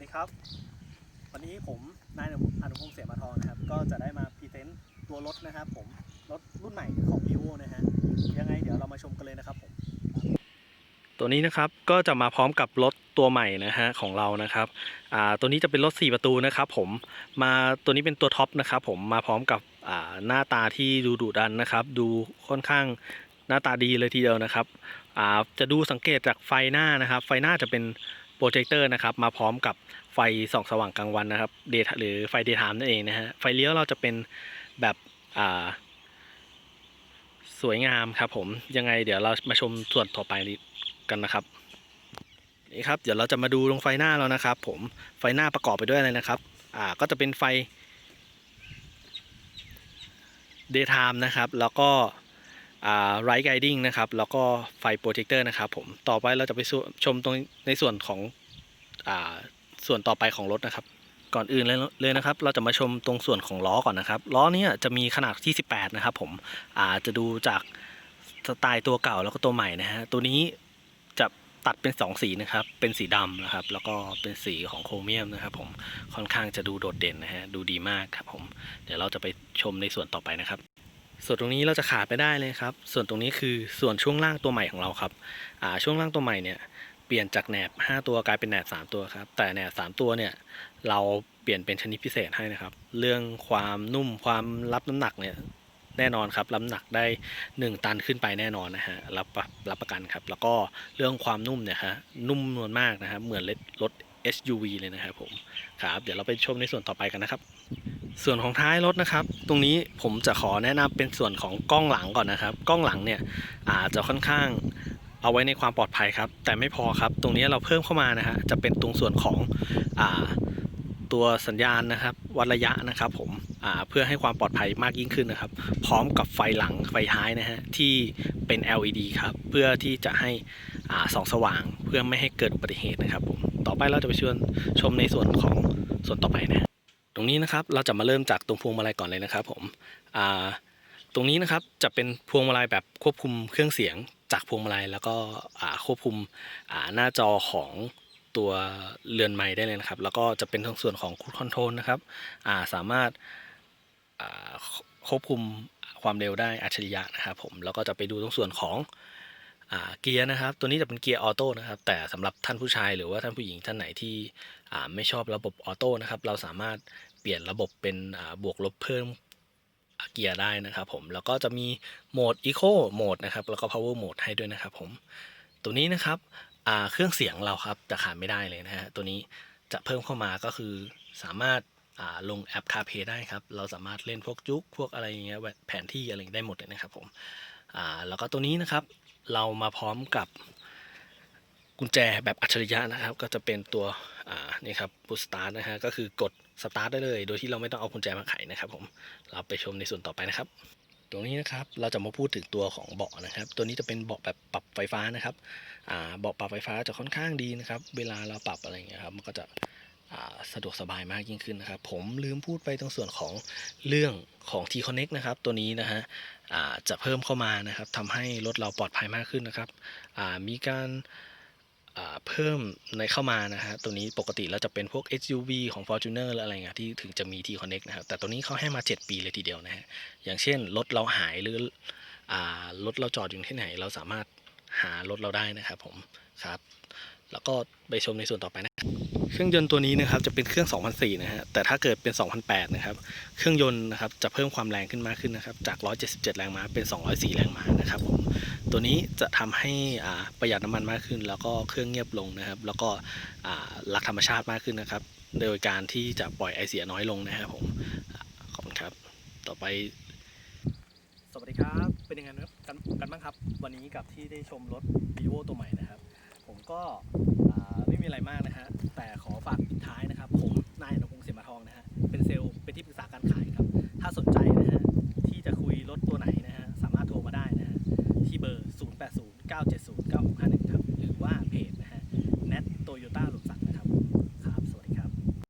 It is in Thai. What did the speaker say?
สดีครับ วันนี้ผมนายอนุพงษ์เสียมาทองนะครับ ก็จะได้มาพรีเซนต์ตัวรถนะครับ ผมรถรุ่นใหม่ของ vivo นะฮะยังไงเดี๋ยวเรามาชมกันเลยนะครับผมตัวนี้นะครับก็จะมาพร้อมกับรถตัวใหม่นะฮะของเรานะครับอ่าตัวนี้จะเป็นรถ 4 ประตูนะครับผมมาตัวนี้เป็นตัวท็อปนะครับผมมาพร้อมกับอ่าหน้าตาที่ดูดุดันนะครับ ดูค่อนข้างหน้าตาดีเลยทีเดียวนะครับอ่าจะดูสังเกตจากไฟหน้านะครับ ไฟหน้าจะเป็น โปรเจคเตอร์นะครับมาพร้อมกับไฟส่องสว่างกลางวันนะครับเดทหรือไฟเดย์ไทม์นั่นเองนะฮะไฟเลี้ยวเราจะเป็นแบบอ่าสวยงามครับผมยังไงเดี๋ยวเรามาชมส่วนต่อไปกันนะครับนี่ครับเดี๋ยวเราจะมาดูตรงไฟหน้าเรานะครับ ผมไฟหน้าประกอบไปด้วยอะไรนะครับอ่าก็จะเป็นไฟ daytime นะครับแล้วก็อ่า right guiding นะครับแล้วก็ไฟโปรเจคเตอร์นะครับผมต่อไปเราจะไปชมตรงในส่วนของ ส่วนต่อไปของรถนะครับ ก่อนอื่นเลยเลยนะครับ เราจะมาชมตรงส่วนของล้อก่อนนะครับล้อเนี้จะมีขนาดที่ 18 นะครับ ผมอาจะดูจากสไตล์ตัวเก่าแล้วก็ตัวใหม่นะฮะตัวนี้จะตัดเป็น 2 สีนะครับ เป็นสีดำนะครับ แล้วก็เป็นสีของโครเมียมนะครับ ผม ค่อนข้างจะดูโดดเด่นนะฮะ ดูดีมากครับผม เดี๋ยวเราจะไปชมในส่วนต่อไปนะครับ ส่วนตรงนี้เราจะขาดไม่ได้เลยครับ ส่วนตรงนี้คือส่วนช่วงล่างตัวใหม่ของเราครับ อ่า ช่วงล่างตัวใหม่เนี่ย เปลี่ยนจากแหนบ 5 ตัวกลายเป็นแหนบ 3 ตัวครับ แต่แหนบ 3 ตัวเนี่ยเราเปลี่ยนเป็นชนิดพิเศษให้นะครับ เรื่องความนุ่มความรับน้ำหนักเนี่ยแน่นอนครับรับน้ำหนักได้ 1 ตันขึ้นไปแน่นอนนะฮะรับประรับประกันครับ แล้วก็เรื่องความนุ่มเนี่ยฮะนุ่มนวลมากนะครับเหมือนรถ SUV เลยนะครับผมครับ เดี๋ยวเราไปชมในส่วนต่อไปกันนะครับ ส่วนของท้ายรถนะครับ ตรงนี้ผมจะขอแนะนำเป็นส่วนของกล้องหลังก่อนนะครับ กล้องหลังเนี่ยอาจจะค่อนข้าง เอาไว้ในความปลอดภัยครับ แต่ไม่พอครับ ตรงนี้เราเพิ่มเข้ามานะฮะจะเป็นตรงส่วนของอตัวสัญญาณนะครับวัดระยะนะครับผมเพื่อให้ความปลอดภัยมากยิ่งขึ้นนะครับ พร้อมกับไฟหลังไฟท้ายนะฮะที่เป็น LED ครับ เพื่อที่จะให้ส่องสว่างเพื่อไม่ให้เกิดอุบัติเหตุนะครับผมต่อไปเราจะไปชวนชมในส่วนของส่วนต่อไปนะ ตรงนี้นะครับเราจะมาเริ่มจากตรงพวงมาลัยก่อนเลยนะครับผมอ่า ตรงนี้นะครับจะเป็นพวงมาลัยแบบควบคุมเครื่องเสียงจากพวงมาลัยแล้วก็ควบคุมหน้าจอของตัวเรือนไม้ได้เลยนะครับ แล้วก็จะเป็นทั้งส่วนของคู i คอนโทรลนะครับาสามารถาควบคุมความเร็วได้อัจฉริยะนะครับผมแล้วก็จะไปดูตรงส่วนของเกียร์นะครับ ตัวนี้จะเป็นเกียร์ออโต้นะครับ แต่สำหรับท่านผู้ชายหรือว่าท่านผู้หญิงท่านไหนที่ไม่ชอบระบบออโต้นะครับ เราสามารถเปลี่ยนระบบเป็นบวกลบเพิ่ม เกียร์ได้นะครับผมแล้วก็จะมีโหมด Eco โหมดนะครับแล้วก็ Power โหมดให้ด้วยนะครับผมตัวนี้นะครับเครื่องเสียงเราครับจะขาดไม่ได้เลยนะฮะตัวนี้จะเพิ่มเข้ามาก็คือสามารถลงแอป CarPlay ได้ครับ เราสามารถเล่นพวกจุกพวกอะไรอย่างเงี้ยแผนที่อะไรได้หมดเลยนะครับผมแล้วก็ตัวนี้นะครับเรามาพร้อมกับกุญแจแบบอัจฉริยะนะครับ ก็จะเป็นตัวอ่า นี่ครับพุสตาร์ทนะฮะก็คือกดสตาร์ทได้เลย โดยที่เราไม่ต้องเอากุญแจมาไขนะครับผมเราไปชมในส่วนต่อไปนะครับตรงนี้นะครับเราจะมาพูดถึงตัวของเบาะนะครับ ตัวนี้จะเป็นเบาะแบบปรับไฟฟ้านะครับเบาะปรับไฟฟ้าจะค่อนข้างดีนะครับ เวลาเราปรับอะไรอย่างเงี้ยครับมันก็จะสะดวกสบายมากยิ่งขึ้นนะครับ ผมลืมพูดไปตรงส่วนของเรื่องของ T Connect นะครับ ตัวนี้นะฮะจะเพิ่มเข้ามานะครับทำให้รถเราปลอดภัยมากขึ้นนะครับมีการ เพิ่มในเข้ามานะฮะตัวนี้ปกติแล้วจะเป็นพวก SUV ของ Fortuner หรืออะไรเงี้ยที่ถึงจะมี T Connect นะครับ แต่ตัวนี้เขาให้มา 7 ปีเลยทีเดียวนะฮะอย่างเช่นรถเราหายหรือรถเราจอดอยู่ที่ไหน เราสามารถหารถเราได้นะครับผมครับแล้วก็ไปชมในส่วนต่อไปนะ เครื่องยนต์ตัวนี้นะครับจะเป็นเครื่อง 2004 นะฮะ แต่ถ้าเกิดเป็น 2008 นะครับ เครื่องยนต์นะครับจะเพิ่มความแรงขึ้นมากขึ้นนะครับ จาก 177 แรงม้าเป็น 204 แรงม้านะครับผม ตัวนี้จะทำให้ประหยัดน้ำมันมากขึ้น แล้วก็เครื่องเงียบลงนะครับ แล้วก็รักธรรมชาติมากขึ้นนะครับ โดยการที่จะปล่อยไอเสียน้อยลงนะครับผมขอบคุณครับ ต่อไป สวัสดีครับ เป็นยังไงกันกันบ้างครับ วันนี้กับที่ได้ชมรถ vivo ตัวใหม่นะครับ ผมก็ไม่มีอะไรมากนะฮะแต่ขอฝากปิดท้ายนะครับ ผมนายอนุพงศ์เสียมาทองนะฮะเป็นเซลล์เป็นที่ปรึกษาการขายครับ ถ้าสนใจนะฮะที่จะคุยรถตัวไหน scout this.